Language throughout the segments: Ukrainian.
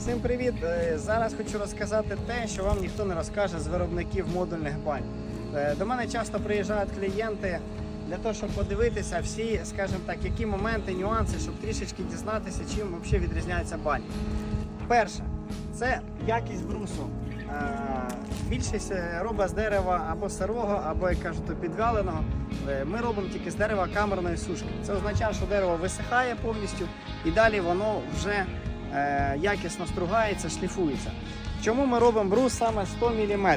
Всім привіт! Е, Зараз хочу розказати те, що вам ніхто не розкаже з виробників модульних бань. Е, До мене часто приїжджають клієнти для того, щоб подивитися всі, скажімо так, які моменти, нюанси, щоб трішечки дізнатися, чим взагалі відрізняється баня. Перше, це якість брусу. Е, Більшість робить з дерева або сирого, або як кажуть. Е, Ми робимо тільки з дерева камерної сушки. Це означає, що дерево висихає повністю і далі воно вже якісно стругається, шліфується. Чому ми робимо брус саме 100 мм?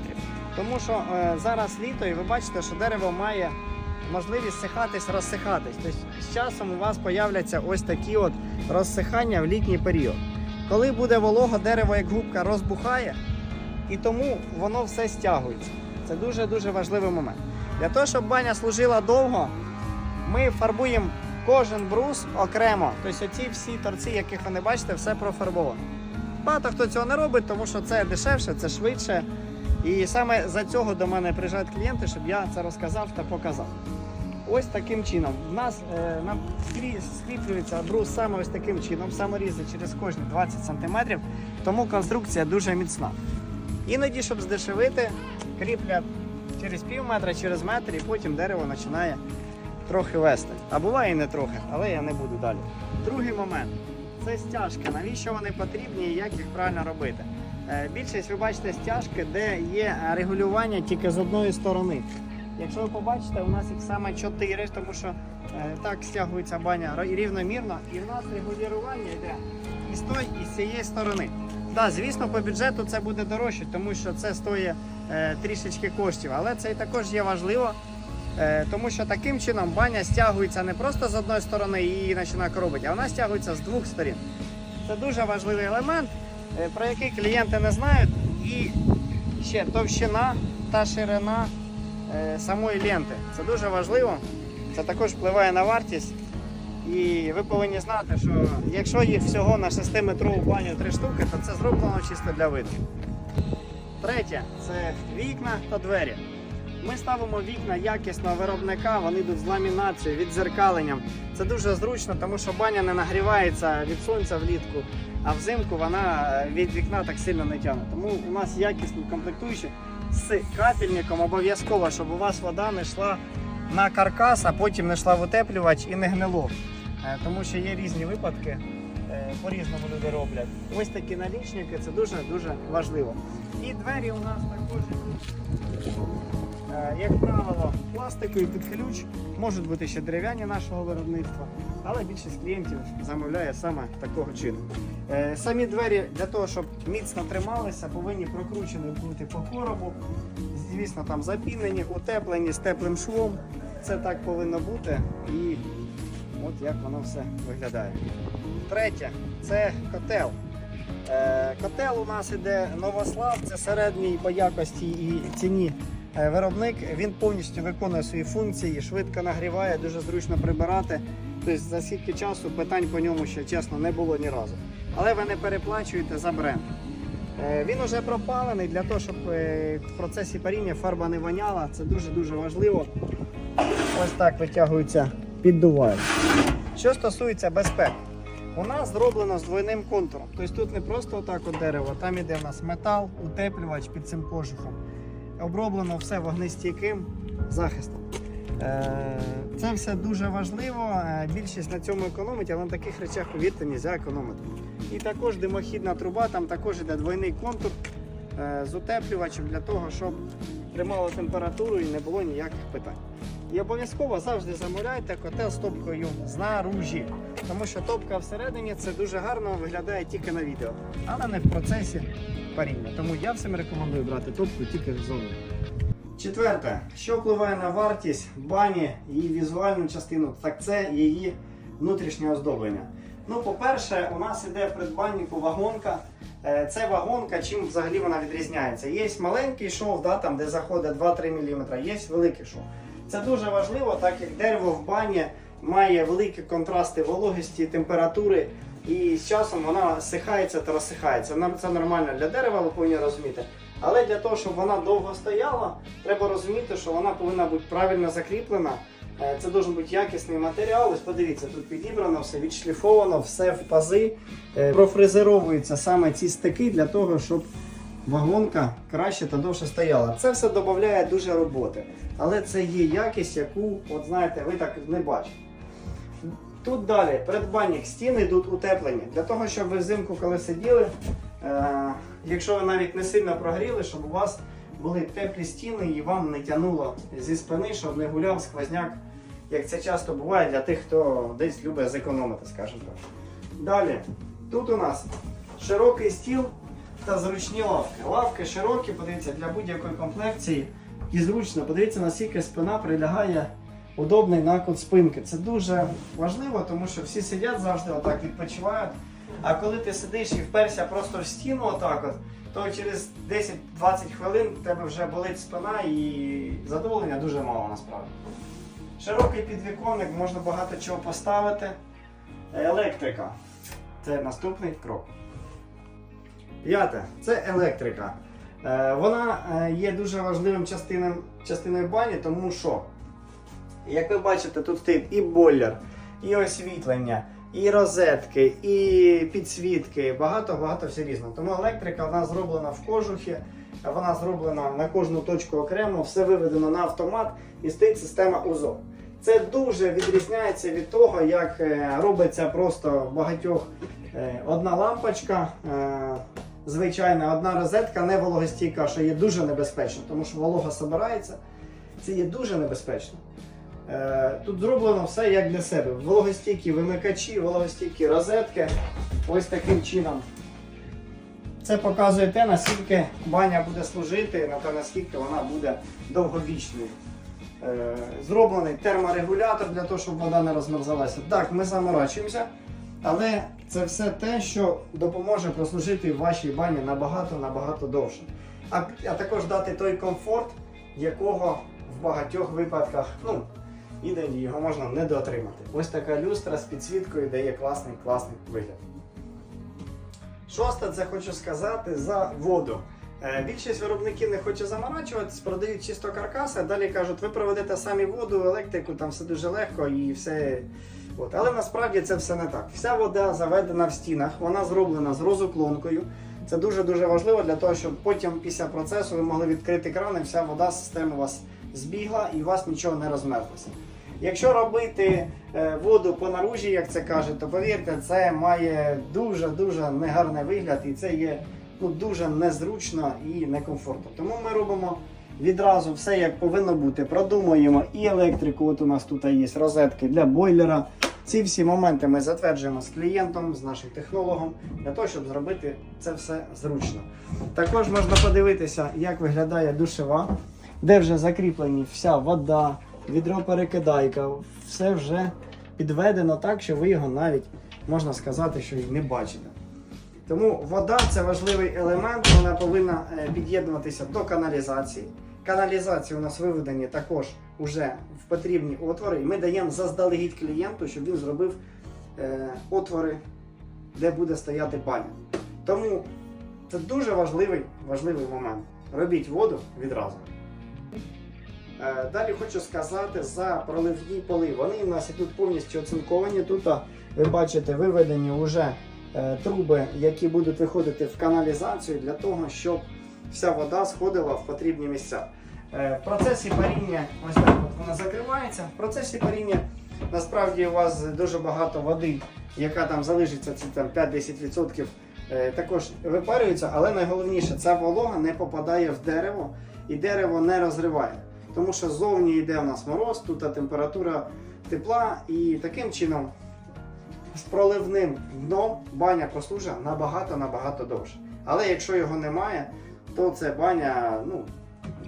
Тому що е, зараз літо, і ви бачите, що дерево має можливість сихатись, розсихатись. Тобто з часом у вас появляться ось такі от розсихання в літній період. Коли буде волого, дерево як губка розбухає, і тому воно все стягується. Це дуже-дуже важливий момент. Для того, щоб баня служила довго, ми фарбуємо кожен брус окремо. Тобто оці всі торці, яких ви не бачите, все профарбовано. Багато хто цього не робить, тому що це дешевше, це швидше. І саме за цього до мене приїжджають клієнти, щоб я це розказав та показав. Ось таким чином. У нас е, нам скріплюється брус саме ось таким чином, саморізи через кожні 20 см, тому конструкція дуже міцна. Іноді, щоб здешевити, кріплять через пів метра, через метр, і потім дерево починає трохи вести. А буває і не трохи, але я не буду далі. Другий момент це стяжки. Навіщо вони потрібні і як їх правильно робити? Е, Більшість ви бачите стяжки, де є регулювання тільки з одної сторони. Якщо ви побачите, у нас їх саме 4, тому що е, так стягується баня рівномірно, і в нас регулювання йде і з тої, і з цієї сторони. Да, звісно, по бюджету це буде дорожче, тому що це стоїть е, трішечки коштів, але це і також є важливо, тому що таким чином баня стягується не просто з одної сторони і її починає коробити, а вона стягується з двох сторін. Це дуже важливий елемент, е, про який клієнти не знають. І ще товщина та ширина е, самої ленти. Це дуже важливо. Це також впливає на вартість. І ви повинні знати, що якщо їх всього на 6-метрову баню 3 штуки, то це зроблено чисто для виду. Третє це вікна та двері. Ми ставимо вікна якісного виробника, вони йдуть з ламінацією, відзеркаленням. Це дуже зручно, тому що баня не нагрівається від сонця влітку, а взимку вона е, від вікна так сильно не тягне. Тому у нас якісні комплектуючі з капельником обов'язково, щоб у вас вода не йшла на каркас, а потім не йшла в утеплювач і не гнило. Е, Тому що є різні випадки, е, по-різному люди роблять. Ось такі налічники це дуже-дуже важливо. І двері у нас також, як правило, пластикові під ключ, можуть бути ще дерев'яні нашого виробництва, але більшість клієнтів замовляє саме такого чину. Е, Самі двері для того, щоб міцно трималися, повинні прокручені бути по коробу. Звісно, там запінені, утеплені з теплим швом. Це так повинно бути. І от як воно все виглядає. Третє це котел. Е, Котел у нас іде Новослав, це середній по якості і ціні е, виробник. Він повністю виконує свої функції, швидко нагріває, дуже зручно прибирати. Тобто за скільки часу питань по ньому ще чесно не було ні разу. Але ви не переплачуєте за бренд. Е, Він уже пропалений для того, щоб е, в процесі паріння фарба не воняла. Це дуже-дуже важливо. Ось так витягується, піддувають. Що стосується безпеки, у нас зроблено з двойним контуром. Тобто тут не просто отак от дерево, там іде в нас метал, утеплювач під цим кожухом. Оброблено все вогнестійким захистом. Е, Це все дуже важливо. Е, Більшість на цьому економить, але на таких речах, повірте, не економити. І також димохідна труба, там також йде двойний контур е, з утеплювачем для того, щоб тримало температуру і не було ніяких питань. І обов'язково завжди замовляйте котел з топкою знаружі, тому що топка всередині це дуже гарно виглядає тільки на відео, але не в процесі паріння. Тому я всім рекомендую брати топку тільки ззовні. Четверте, що впливає на вартість бані, її візуальну частину, так це її внутрішнє оздоблення. Ну, по-перше, у нас іде в придбаннику вагонка. Е, Це вагонка, чим взагалі вона відрізняється. Є маленький шов, да, там, де заходить 2-3 мм, є великий шов. Це дуже важливо, так як дерево в бані має великі контрасти вологості, температури, і з часом вона сихається та розсихається. Це нормально для дерева, ви повинні розуміти. Але для того, щоб вона довго стояла, треба розуміти, що вона повинна бути правильно закріплена Е, Це дуже бути якісний матеріал. Ось подивіться, тут підібрано все, відшліфовано, все в пази. Е, Профрезеровуються саме ці стики для того, щоб вагонка краще та довше стояла. Це все додає дуже роботи. Але це є якість, яку, от знаєте, ви так не бачите. Тут далі придбанник стіни йдуть утеплені. Для того, щоб ви взимку, коли сиділи, е, якщо ви навіть не сильно прогріли, щоб у вас були теплі стіни і вам не тянуло зі спини, щоб не гуляв сквозняк, як це часто буває для тих, хто десь любить зекономити, скажімо так. Далі, тут у нас широкий стіл та зручні лавки. Лавки широкі, подивіться, для будь-якої комплекції і зручно. Подивіться, наскільки спина прилягає удобний накут спинки. Це дуже важливо, тому що всі сидять завжди отак відпочивають. А коли ти сидиш і вперся просто в стіну, отак от, то через 10-20 хвилин в тебе вже болить спина і задоволення дуже мало насправді. Широкий підвіконник, можна багато чого поставити. Електрика. Це наступний крок. П'яте це електрика. Е, Вона е, є дуже важливим частиною, частиною бані, тому що, як ви бачите, тут стоїть і бойлер, і освітлення, і розетки, і підсвітки, багато-багато все різного. Тому електрика вона зроблена в кожухі, вона зроблена на кожну точку окремо, все виведено на автомат і стоїть система УЗО. Це дуже відрізняється від того, як е, робиться просто в багатьох одна лампочка, звичайна, одна розетка, не вологостійка, що є дуже небезпечно, тому що волога збирається. Це є дуже небезпечно. Е, Тут зроблено все як для себе. Вологостійкі вимикачі, вологостійкі розетки. Ось таким чином. Це показує те, наскільки баня буде служити, на те, наскільки вона буде довговічною. Е, Зроблений терморегулятор для того, щоб вода не розмерзалася. Так, ми заморачуємося, але це все те, що допоможе прослужити в вашій бані набагато-набагато довше. А, а також дати той комфорт, якого в багатьох випадках, ну, іноді його можна недоотримати. Ось така люстра з підсвіткою дає класний класний вигляд. Шосте, це хочу сказати за воду. Е, Більшість виробників не хоче заморачуватись, продають чисто каркаси, а далі кажуть, ви проведете самі воду, електрику, там все дуже легко і все. От. Але насправді це все не так. Вся вода заведена в стінах, вона зроблена з розуклонкою. Це дуже-дуже важливо для того, щоб потім після процесу ви могли відкрити кран і вся вода з системи у вас збігла і у вас нічого не розмерзлося. Якщо робити е, воду по наружі, як це кажуть, то повірте, це має дуже-дуже негарний вигляд і це є ну, дуже незручно і некомфортно. Тому ми робимо відразу все як повинно бути. Продумуємо і електрику. От у нас тут є розетки для бойлера. Ці всі моменти ми затверджуємо з клієнтом, з нашим технологом, для того, щоб зробити це все зручно. Також можна подивитися, як виглядає душева, де вже закріплені вся вода, відро-перекидайка, все вже підведено так, що ви його навіть можна сказати, що і не бачите. Тому вода це важливий елемент, вона повинна е, під'єднуватися до каналізації. Каналізації у нас виведені також уже в потрібні отвори. Ми даємо заздалегідь клієнту, щоб він зробив е, отвори, де буде стояти баня. Тому це дуже важливий, важливий момент. Робіть воду відразу. Е, Далі хочу сказати за проливні поли. Вони у нас тут повністю оцинковані. Тут ви бачите виведені вже труби, які будуть виходити в каналізацію для того, щоб вся вода сходила в потрібні місця. Е, В процесі паріння, ось так от вона закривається. В процесі паріння насправді у вас дуже багато води, яка там залишиться, це там 5-10%. е, Також випарюється, але найголовніше, ця волога не попадає в дерево і дерево не розриває. Тому що ззовні йде у нас мороз, тут температура тепла, і таким чином з проливним дном баня прослужить набагато-набагато довше. Але якщо його немає, то це баня, ну,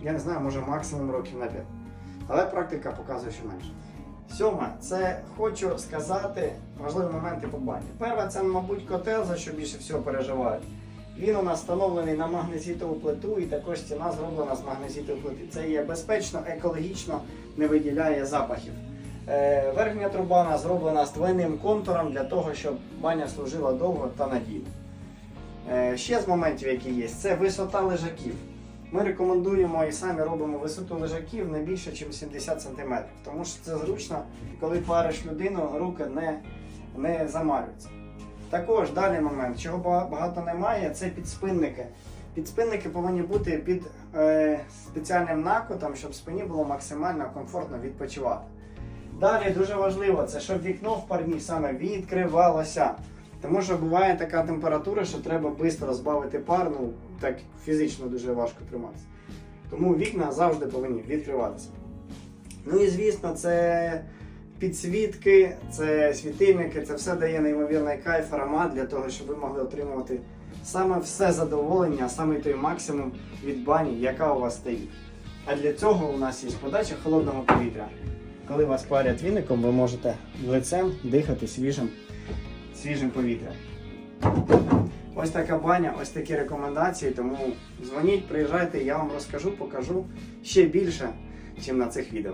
я не знаю, може максимум років на 5. Але практика показує, що менше. Сьоме, це хочу сказати важливі моменти по бані. Перше, це, мабуть, котел, за що більше всього переживають. Він у нас встановлений на магнезитову плиту і також стіна зроблена з магнезитової плити. Це є безпечно, екологічно, не виділяє запахів. Е, верхня труба зроблена з двойним контуром для того, щоб баня служила довго та надійно. Е, ще з моментів, які є, це висота лежаків. Ми рекомендуємо і самі робимо висоту лежаків не більше, ніж 70 см. Тому що це зручно, коли париш людину, руки не, не замарюються. Також далі момент, чого багато немає, це підспинники. Підспинники повинні бути під е, спеціальним накотом, щоб спині було максимально комфортно відпочивати. Далі дуже важливо, це щоб вікно в парні саме відкривалося. Тому що буває така температура, що треба швидко збавити пар, ну так фізично дуже важко триматися. Тому вікна завжди повинні відкриватися. Ну і звісно, це підсвітки, це світильники, це все дає неймовірний кайф, аромат для того, щоб ви могли отримувати саме все задоволення, саме той максимум від бані, яка у вас стоїть. А для цього у нас є подача холодного повітря. Коли вас парять віником, ви можете лицем дихати свіжим, свіжим повітрям. Ось така баня, ось такі рекомендації. Тому дзвоніть, приїжджайте, я вам розкажу, покажу ще більше, ніж на цих відео.